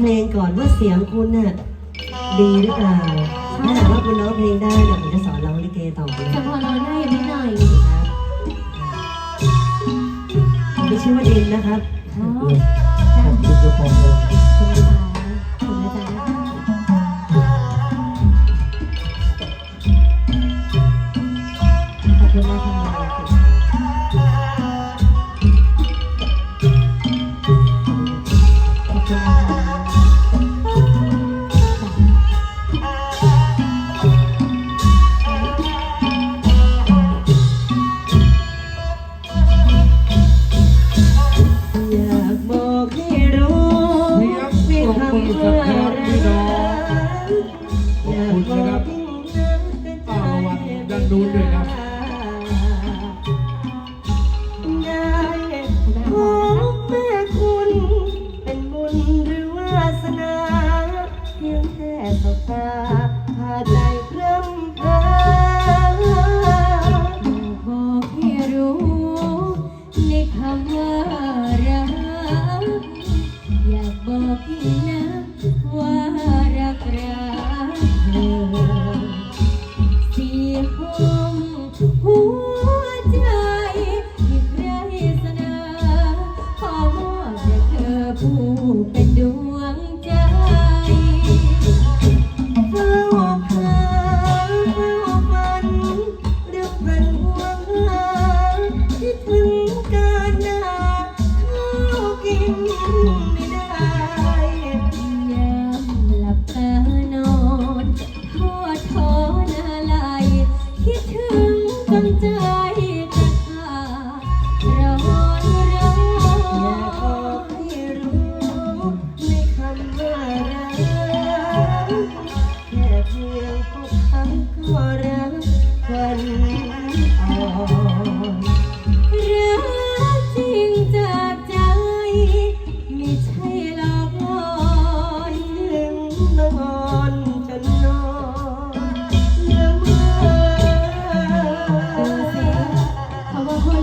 เพลงก่อนว่าเสียงคุณน่ะดีหรือเปล่า ถ้าหากว่าคุณร้องเพลงได้เนี่ยผมจะสอนร้องลิเกต่อเลยจะพอร้องได้นิดหน่อยผมมีชื่อว่าดินนะครับ อ๋อขอบ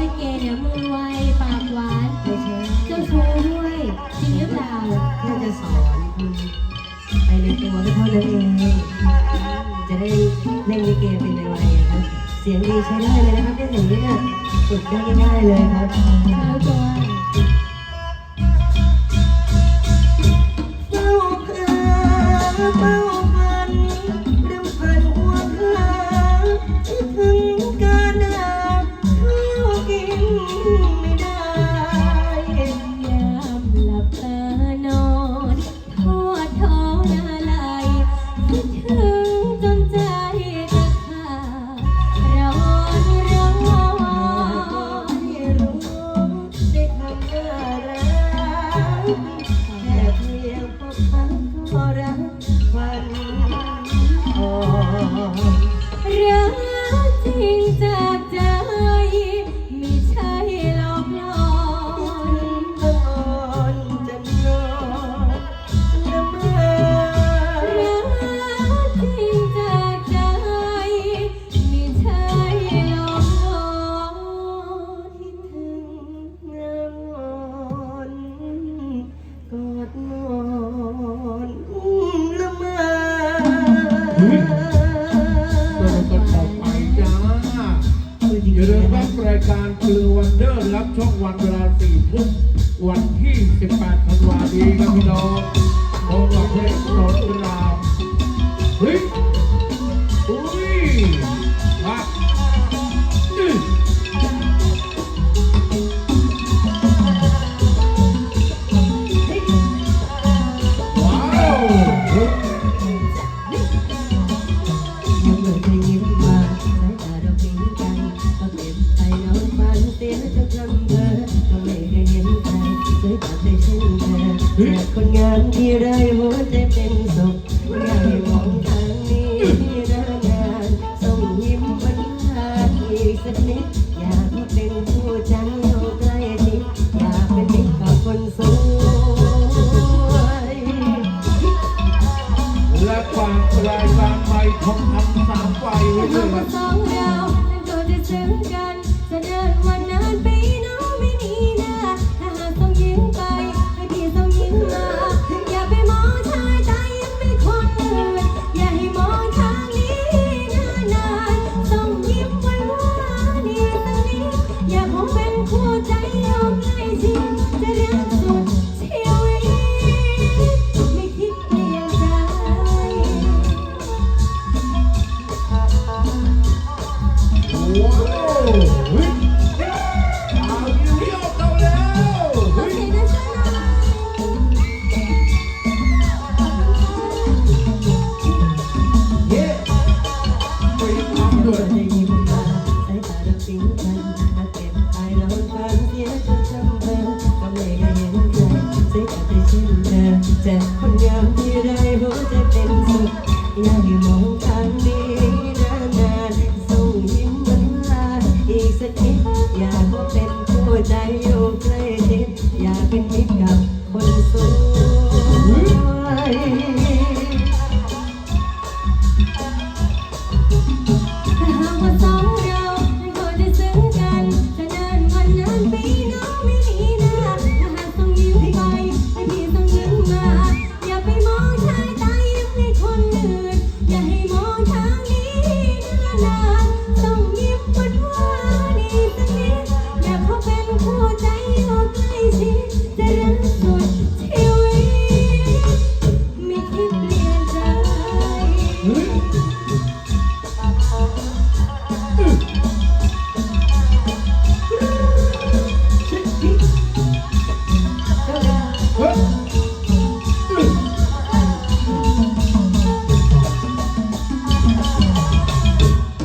ลิเกเนี่ยมือไวปากหวานไม่ใช่เจ้าชู้ด้วยจริงหรือเปล่าแค่จะสอนคุณไปในตัวก็เท่านั้นเองจะได้เล่นลิเกเป็นไวๆครับเสียงดีใช้ได้เลยนะครับที่เสียงนี้เนี่ยฝึกได้ง่ายๆเลยครับแล้วตัวเฝ้าเพื่อเฝ้าฝันรำพันห่วงหา วันอ่อนรักจริงจาก วันเดอร์รับช่องวันเวลาสี่ทุ่มวันที่ 18ธันวาคมนี้ครับพี่น้องพบกับเพลงสนรามเฮ้ยอุ้ยมา คนงามที่ไรหัวใจเป็นสุขอยากมองทางนี้นานๆส่งยิ้มหวานๆอีกสักนิด อยากเป็นผู้จันอยู่ใกล้ชิดอยากเป็นมิตรกับคนสวยและฝากรายการไปทองคำสามไฟไว้ด้วยคำครัว่าบสองเรานั้นก็จะซึ้งกันจะเดินวัน แต่คนงามที่ไรหัวใจเป็นสุขอยากให้มองทางดีนานๆส่งยิ้มมันลาอีกสักนิดอยากพบเป็นผู้ใจอยู่ใกล้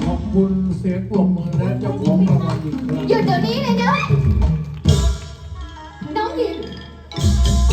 ขอบคุณเสียงปรบมือนะ